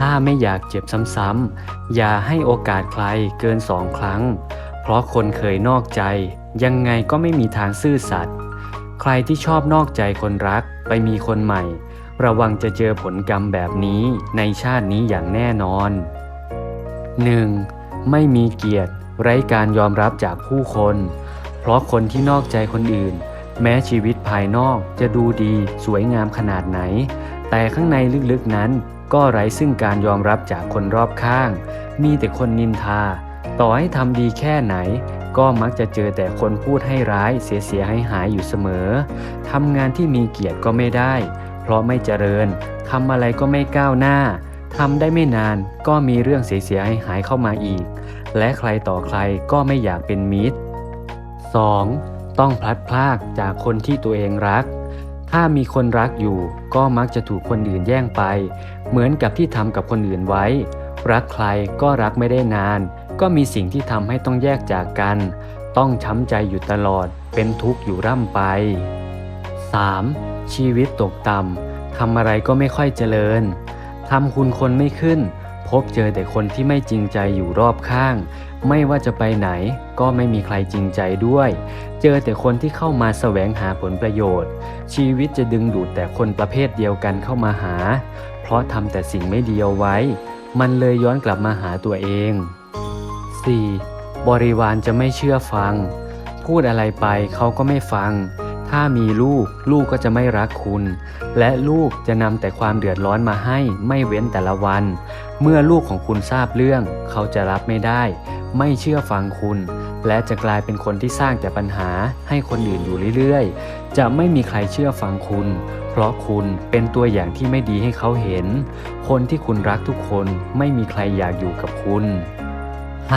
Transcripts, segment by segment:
ถ้าไม่อยากเจ็บซ้ำๆ อย่าให้โอกาสใครเกินสองครั้ง เพราะคนเคยนอกใจ ยังไงก็ไม่มีทางซื่อสัตย์ ใครที่ชอบนอกใจคนรักไปมีคนใหม่ ระวังจะเจอผลกรรมแบบนี้ในชาตินี้อย่างแน่นอน 1. ไม่มีเกียรติ ไร้การยอมรับจากผู้คน เพราะคนที่นอกใจคนอื่น แม้ชีวิตภายนอกจะดูดีสวยงามขนาดไหน แต่ข้างในลึกๆนั้น ก็ไร้ซึ่งการยอมรับจากคนรอบข้าง มีแต่คนนินทา ต่อให้ทำดีแค่ไหน ก็มักจะเจอแต่คนพูดให้ร้ายเสียเสียหายหายๆอยู่เสมอทำงานที่มีเกียรติก็ไม่ได้ เพราะไม่เจริญทำอะไรก็ไม่ก้าวหน้าทำได้ไม่นานก็มีเรื่องเสียเสียหายหายๆเข้ามาอีก และใครต่อใครก็ไม่อยากเป็นมิตร 2. ต้องพลัดพรากจากคนที่ตัวเองรัก ถ้ามีคนรักอยู่ก็มักจะถูกคนอื่นแย่งไป เหมือนกับที่ทำกับคนอื่นไว้ รักใครก็รักไม่ได้นาน ก็มีสิ่งที่ทำให้ต้องแยกจากกัน ต้องช้ำใจอยู่ตลอด เป็นทุกข์อยู่ร่ำไป 3. ชีวิตตกต่ำทำอะไรก็ไม่ค่อยเจริญทำคุณคนไม่ขึ้น พบเจอแต่คนที่ไม่จริงใจอยู่รอบข้าง ไม่ว่าจะไปไหนก็ไม่มีใครจริงใจด้วย เจอแต่คนที่เข้ามาแสวงหาผลประโยชน์ ชีวิตจะดึงดูดแต่คนประเภทเดียวกันเข้ามาหา เพราะทำแต่สิ่งไม่ดีเอาไว้ มันเลยย้อนกลับมาหาตัวเอง 4. บริวารจะไม่เชื่อฟัง พูดอะไรไปเขาก็ไม่ฟัง ถ้ามีลูก ลูกก็จะไม่รักคุณ และลูกจะนำแต่ความเดือดร้อนมาให้ไม่เว้นแต่ละวัน เมื่อลูกของคุณทราบเรื่อง เขาจะรับไม่ได้ ไม่เชื่อฟังคุณ และจะกลายเป็นคนที่สร้างแต่ปัญหาให้คนอื่นอยู่เรื่อยๆ จะไม่มีใครเชื่อฟังคุณ เพราะคุณเป็นตัวอย่างที่ไม่ดีให้เขาเห็น คนที่คุณรักทุกคนไม่มีใครอยากอยู่กับคุณ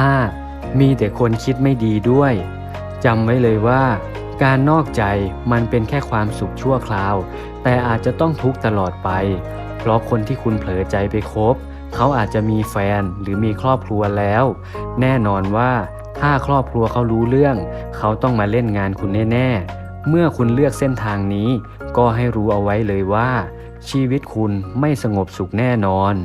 5. มีแต่คนคิดไม่ดีด้วยจำไว้เลยว่า การนอกใจมันเป็นแค่ความสุขชั่วคราว แต่อาจจะต้องทุกข์ตลอดไป เพราะคนที่คุณเผลอใจไปคบ เขาอาจจะมีแฟนหรือมีครอบครัวแล้ว แน่นอนว่าถ้าครอบครัวเขารู้เรื่อง เขาต้องมาเล่นงานคุณแน่ๆ เมื่อคุณเลือกเส้นทางนี้ ก็ให้รู้เอาไว้เลยว่า ชีวิตคุณไม่สงบสุขแน่นอน